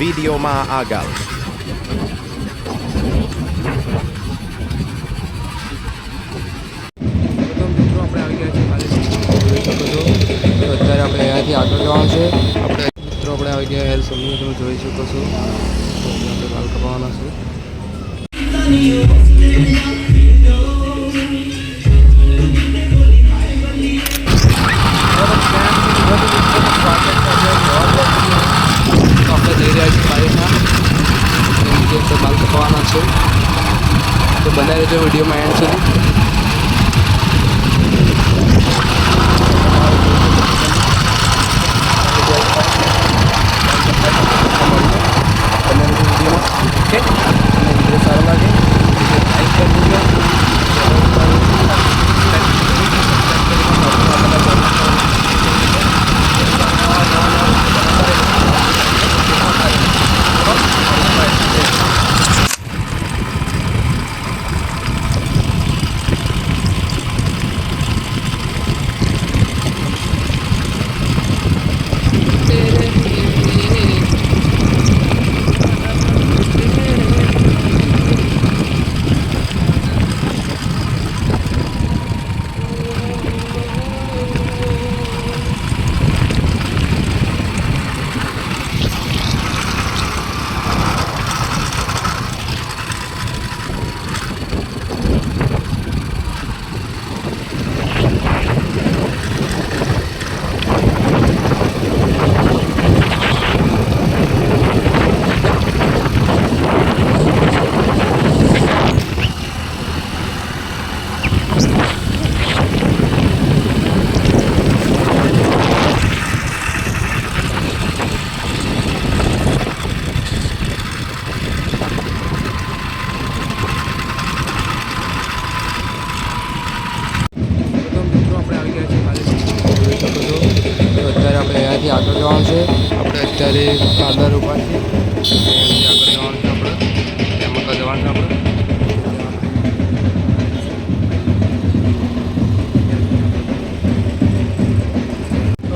વિડીયોમાં આગળ અત્યારે આપણે અહીંયાથી આગળ જવાનું છે. આપણે મિત્રો આપણે આવી ગયા જોઈ શકો છો. આપણે વાલ કપાવવાના છે. રહેજો વિડીયોમાં એન્ડ સુધી તમને વિડીયોમાં ઓકે તમને વીડિયો સારો લાગે તો લાઈક કરી દેજો તો મિત્રો આપણે આવી ગયા છીએ ખાલી જોઈ શકો છો તો અત્યારે આપણે અહીંયાથી આગળ જવાનું છે આપણે અત્યારે પાર્લર છે અહીંયાથી આગળ જવાનું છે આપણે. એમાં જવાનું છે આપણે. તો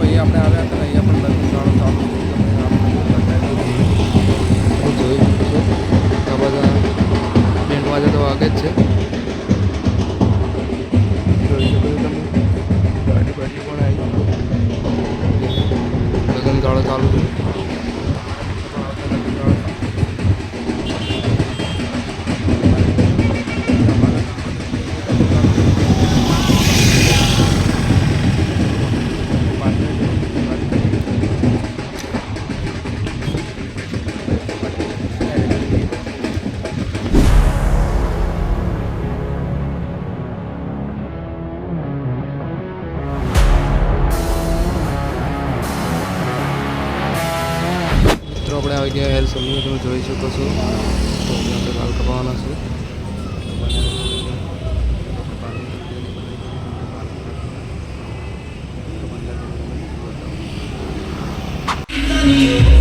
મિત્રો, આપણે આવી ગયા હેર સલૂન તમે જોઈ શકો છો. તો આપણે વાલ કપાવવાના છે. તો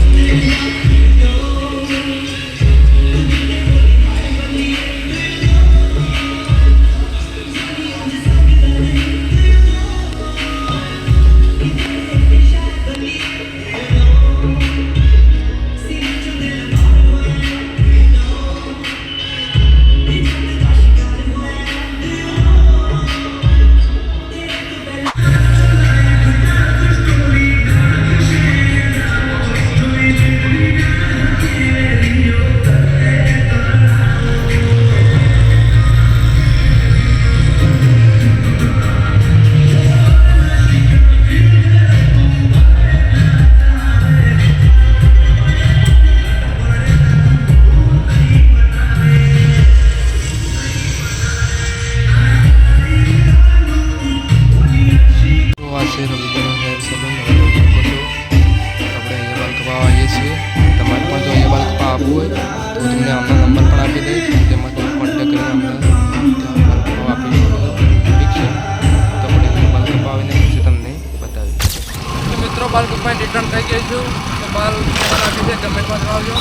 હેર સલૂન આપણે અહીંયા બાલ કપાવવા આવીએ છીએ તમારે પણ જો અહીંયા બાલ કપાવવા આપવું હોય તો તમને અમને નંબર પણ આપી દઈશ તેમાં તમે કોન્ટેક કરીને અમને ત્યાં આપી ઠીક છે. તો આપણે અહીંયા તમને બતાવી મિત્રો બાલ રિટર્ન થઈ ગઈ છું. તો બાલ આપી લાગે ગમે કમેન્ટમાં જણાવજો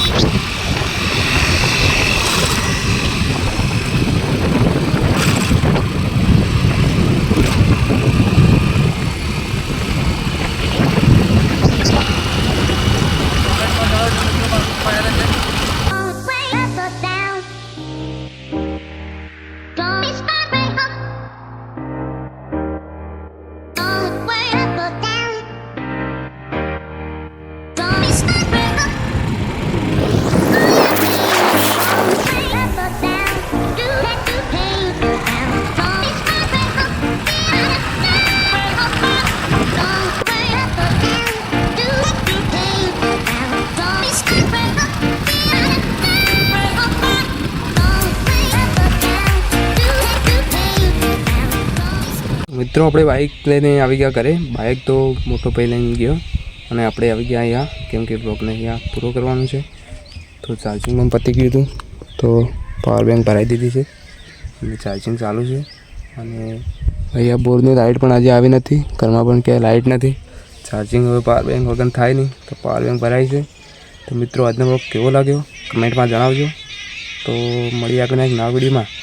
મિત્રો, આપણે બાઇક લઈને આવી ગયા ઘરે. બાઇક તો મોટો ભાઈ લઈને ગયો અને આપણે આવી ગયા અહીંયા. કેમ કે બ્લોગને અહીંયા પૂરો કરવાનું છે. તો ચાર્જિંગ પણ પતી ગયું હતું. તો પાવર બેંક ભરાઈ દીધી છે. અને ચાર્જિંગ ચાલુ છે. અને અહીંયા બોરની લાઇટ પણ આજે આવી નથી. ઘરમાં પણ ક્યાંય લાઇટ નથી. ચાર્જિંગ હવે પાવર બેંક વગર થાય નહીં. તો પાવર બેંક ભરાય છે. તો મિત્રો, આજનો બ્લોગ કેવો લાગ્યો? કમેન્ટમાં જણાવજો. તો મળી આગળના એક નવા વિડીયોમાં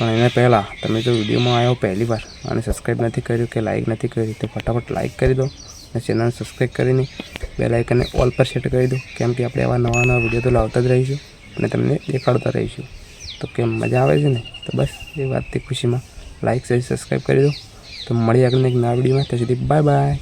પણ એના પહેલાં તમે જો વિડીયોમાં આવ્યો પહેલી વાર અને સબસ્ક્રાઈબ નથી કર્યું કે લાઇક નથી કર્યું તો ફટાફટ લાઇક કરી દો અને ચેનલને સબસ્ક્રાઈબ કરીને બે લાઇકને ઓલ પર સેટ કરી દો. કેમ કે આપણે આવા નવા નવા વીડિયો તો લાવતા જ રહીશું અને તમને દેખાડતા રહીશું. તો કેમ મજા આવે છે ને? તો બસ એ વાતથી ખુશીમાં લાઇક સબસ્ક્રાઈબ કરી દો. તો મળી આગળના એક નવા વિડીયોમાં. ત્યાં સુધી બાય બાય